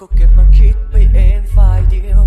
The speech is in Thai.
ก็เก็บมาคิดไปเองฝ่ายเดียว